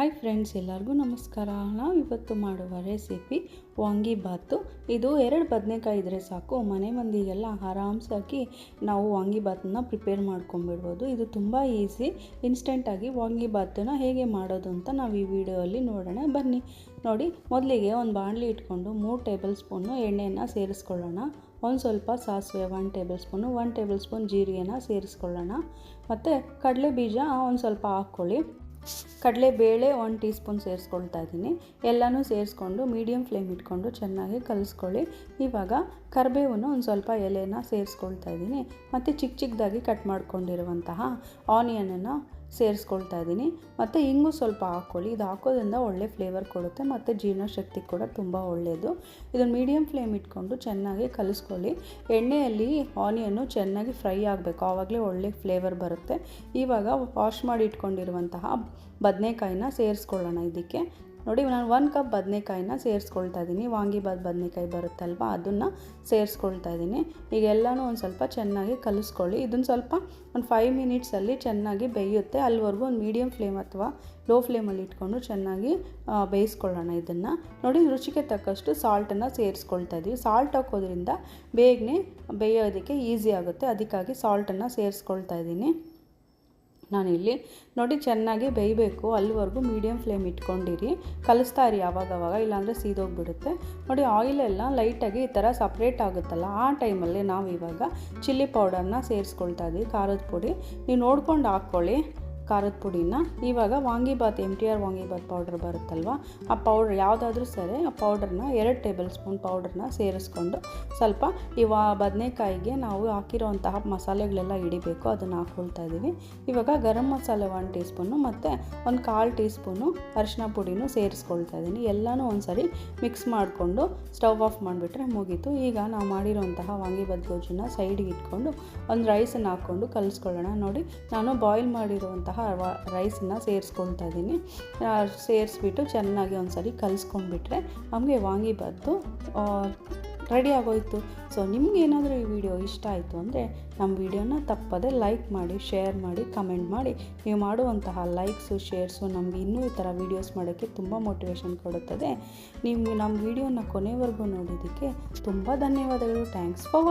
Hi friends ಎಲ್ಲರಿಗೂ ನಮಸ್ಕಾರ. ನಾವು ಇವತ್ತು ಮಾಡುವ ರೆಸಿಪಿ ವಾಂಗಿಬಾತು ಇದು ಎರಡು ಬದನೆಕಾಯಿ ಇದ್ದರೆ ಸಾಕು. ಮನೆ ಮಂದಿಗೆಲ್ಲ ಆರಾಮ್ಸಾಗಿ ನಾವು ವಾಂಗಿಬಾತನ್ನ ಪ್ರಿಪೇರ್ ಮಾಡ್ಕೊಂಬಿಡ್ಬೋದು ಇದು ತುಂಬ ಈಸಿ ಇನ್ಸ್ಟೆಂಟಾಗಿ ವಾಂಗಿಬಾತನ್ನ ಹೇಗೆ ಮಾಡೋದು ಅಂತ ನಾವು ಈ ವಿಡಿಯೋಲ್ಲಿ ನೋಡೋಣ. ಬನ್ನಿ. ನೋಡಿ, ಮೊದಲಿಗೆ ಒಂದು ಬಾಣಲಿ ಇಟ್ಕೊಂಡು ಮೂರು ಟೇಬಲ್ ಸ್ಪೂನು ಎಣ್ಣೆಯನ್ನು ಸೇರಿಸ್ಕೊಳ್ಳೋಣ. ಒಂದು ಸ್ವಲ್ಪ ಸಾಸಿವೆ one tablespoon one tablespoon ಜೀರಿಗೆನ ಸೇರಿಸ್ಕೊಳ್ಳೋಣ. ಮತ್ತು ಕಡಲೆ ಬೀಜ ಒಂದು ಸ್ವಲ್ಪ ಹಾಕ್ಕೊಳ್ಳಿ ಕಡಲೆಬೇಳೆ ಒನ್ ಟೀ ಸ್ಪೂನ್ ಸೇರಿಸ್ಕೊಳ್ತಾ ಇದ್ದೀನಿ. ಎಲ್ಲನೂ ಸೇರಿಸ್ಕೊಂಡು ಮೀಡಿಯಮ್ ಫ್ಲೇಮ್ ಇಟ್ಕೊಂಡು ಚೆನ್ನಾಗಿ ಕಲಿಸ್ಕೊಳ್ಳಿ. ಇವಾಗ ಕರಿಬೇವನ್ನು ಒಂದು ಸ್ವಲ್ಪ ಎಲೆನ ಸೇರಿಸ್ಕೊಳ್ತಾ ಇದ್ದೀನಿ. ಮತ್ತು ಚಿಕ್ಕ ಚಿಕ್ಕದಾಗಿ ಕಟ್ ಮಾಡ್ಕೊಂಡಿರುವಂತಹ ಆನಿಯನನ್ನು ಸೇರಿಸ್ಕೊಳ್ತಾ ಇದ್ದೀನಿ. ಮತ್ತು ಇಂಗು ಸ್ವಲ್ಪ ಹಾಕ್ಕೊಳ್ಳಿ. ಇದು ಹಾಕೋದ್ರಿಂದ ಒಳ್ಳೆ ಫ್ಲೇವರ್ ಕೊಡುತ್ತೆ. ಮತ್ತು ಜೀರ್ಣಶಕ್ತಿ ಕೂಡ ತುಂಬ ಒಳ್ಳೆಯದು. ಇದನ್ನು ಮೀಡಿಯಮ್ ಫ್ಲೇಮ್ ಇಟ್ಕೊಂಡು ಚೆನ್ನಾಗಿ ಕಲಿಸ್ಕೊಳ್ಳಿ. ಎಣ್ಣೆಯಲ್ಲಿ ಆನಿಯನ್ನು ಚೆನ್ನಾಗಿ ಫ್ರೈ ಆಗಬೇಕು. ಆವಾಗಲೇ ಒಳ್ಳೆ ಫ್ಲೇವರ್ ಬರುತ್ತೆ. ಇವಾಗ ವಾಶ್ ಮಾಡಿ ಇಟ್ಕೊಂಡಿರುವಂತಹ ಬದನೆಕಾಯಿನ ಸೇರಿಸ್ಕೊಳ್ಳೋಣ ಇದಕ್ಕೆ. ನೋಡಿ, ನಾನು ಒನ್ ಕಪ್ ಬದನೆಕಾಯಿನ ಸೇರಿಸ್ಕೊಳ್ತಾ ಇದ್ದೀನಿ ವಾಂಗಿಬಾತ್ ಬದನೆಕಾಯಿ ಬರುತ್ತಲ್ವ, ಅದನ್ನು ಸೇರಿಸ್ಕೊಳ್ತಾ ಇದ್ದೀನಿ ಈಗ ಎಲ್ಲನೂ ಒಂದು ಸ್ವಲ್ಪ ಚೆನ್ನಾಗಿ ಕಲಿಸ್ಕೊಳ್ಳಿ. ಇದನ್ನು ಸ್ವಲ್ಪ ಒಂದು ಫೈವ್ ಮಿನಿಟ್ಸಲ್ಲಿ ಚೆನ್ನಾಗಿ ಬೇಯುತ್ತೆ. ಅಲ್ಲಿವರೆಗೂ ಒಂದು ಮೀಡಿಯಮ್ ಫ್ಲೇಮ್ ಅಥವಾ ಲೋ ಫ್ಲೇಮಲ್ಲಿ ಇಟ್ಕೊಂಡು ಚೆನ್ನಾಗಿ ಬೇಯಿಸ್ಕೊಳ್ಳೋಣ ಇದನ್ನು. ನೋಡಿ, ರುಚಿಗೆ ತಕ್ಕಷ್ಟು ಸಾಲ್ಟನ್ನು ಸೇರಿಸ್ಕೊಳ್ತಾ ಇದ್ದೀವಿ ಸಾಲ್ಟ್ ಹಾಕೋದ್ರಿಂದ ಬೇಗನೆ ಬೇಯೋದಕ್ಕೆ ಈಸಿ ಆಗುತ್ತೆ. ಅದಕ್ಕಾಗಿ ಸಾಲ್ಟನ್ನು ಸೇರಿಸ್ಕೊಳ್ತಾ ಇದ್ದೀನಿ ನಾನಿಲ್ಲಿ ನೋಡಿ ಚೆನ್ನಾಗಿ ಬೇಯಬೇಕು, ಅಲ್ಲಿವರೆಗೂ ಮೀಡಿಯಮ್ ಫ್ಲೇಮ್ ಇಟ್ಕೊಂಡಿರಿ. ಕಲಿಸ್ತಾ ಇರಿ ಆವಾಗವಾಗ ಇಲ್ಲಾಂದರೆ ಸೀದೋಗಿಬಿಡುತ್ತೆ. ನೋಡಿ ಆಯಿಲೆಲ್ಲ ಲೈಟಾಗಿ ಈ ಥರ ಸಪ್ರೇಟ್ ಆಗುತ್ತಲ್ಲ, ಆ ಟೈಮಲ್ಲಿ ನಾವು ಇವಾಗ ಚಿಲ್ಲಿ ಪೌಡರ್ನ ಸೇರಿಸ್ಕೊಳ್ತಾ ಇದ್ದೀವಿ ಖಾರದ ಪುಡಿ. ನೀವು ನೋಡ್ಕೊಂಡು ಹಾಕ್ಕೊಳ್ಳಿ. ಖಾರದ ಪುಡಿನ ಇವಾಗ vangibath M T R vangibath powder ಬರುತ್ತಲ್ವ? ಆ ಪೌಡ್ರ್ ಯಾವುದಾದ್ರೂ ಸರಿ, ಆ ಪೌಡ್ರನ್ನ ಎರಡು ಟೇಬಲ್ ಸ್ಪೂನ್ ಪೌಡ್ರನ್ನ ಸೇರಿಸ್ಕೊಂಡು ಸ್ವಲ್ಪ ಇವ ಬದನೆಕಾಯಿಗೆ ನಾವು ಹಾಕಿರೋವಂತಹ ಮಸಾಲೆಗಳೆಲ್ಲ ಹಿಡಿಬೇಕು, ಅದನ್ನು ಹಾಕ್ಕೊಳ್ತಾ ಇದ್ದೀವಿ ಇವಾಗ garam masala one tea spoon ಮತ್ತು ಒಂದು ಕಾಲು ಟೀ ಸ್ಪೂನು ಅರಿಶಿನ ಪುಡಿನೂ ಸೇರಿಸ್ಕೊಳ್ತಾ ಇದ್ದೀನಿ ಎಲ್ಲನೂ ಒಂದ್ಸರಿ ಮಿಕ್ಸ್ ಮಾಡಿಕೊಂಡು ಸ್ಟವ್ ಆಫ್ ಮಾಡಿಬಿಟ್ರೆ ಮುಗೀತು. ಈಗ ನಾವು ಮಾಡಿರೋಂತಹ ವಾಂಗಿಬಾತ್ ಗೊಜ್ಜನ್ನ ಸೈಡಿಗೆ ಇಟ್ಕೊಂಡು ಒಂದು ರೈಸನ್ನು ಹಾಕ್ಕೊಂಡು ಕಲಿಸ್ಕೊಳ್ಳೋಣ. ನೋಡಿ, ನಾನು ಬಾಯ್ಲ್ ಮಾಡಿರುವಂತಹ ರೈಸನ್ನ ಸೇರಿಸ್ಕೊಳ್ತಾ ಇದ್ದೀನಿ. ಸೇರಿಸ್ಬಿಟ್ಟು ಚೆನ್ನಾಗಿ ಒಂದು ಸರಿ ಕಲಿಸ್ಕೊಂಡ್ಬಿಟ್ರೆ ನಮಗೆ ವಾಂಗಿಬಾತು ರೆಡಿ ಆಗೋಯ್ತು. ಸೊ ನಿಮಗೇನಾದರೂ ಈ ವಿಡಿಯೋ ಇಷ್ಟ ಆಯಿತು ಅಂದರೆ ನಮ್ಮ ವಿಡಿಯೋನ ತಪ್ಪದೆ ಲೈಕ್ ಮಾಡಿ ಶೇರ್ ಮಾಡಿ ಕಮೆಂಟ್ ಮಾಡಿ. ನೀವು ಮಾಡುವಂತಹ ಲೈಕ್ಸು ಶೇರ್ಸು ನಮಗೆ ಇನ್ನೂ ಈ ಥರ ವೀಡಿಯೋಸ್ ಮಾಡೋಕ್ಕೆ ತುಂಬ ಮೋಟಿವೇಶನ್ ಕೊಡುತ್ತದೆ. ನೀವು ನಮ್ಮ ವಿಡಿಯೋನ ಕೊನೆವರೆಗೂ ನೋಡಿದ್ದಕ್ಕೆ ತುಂಬ ಧನ್ಯವಾದಗಳು. Thanks for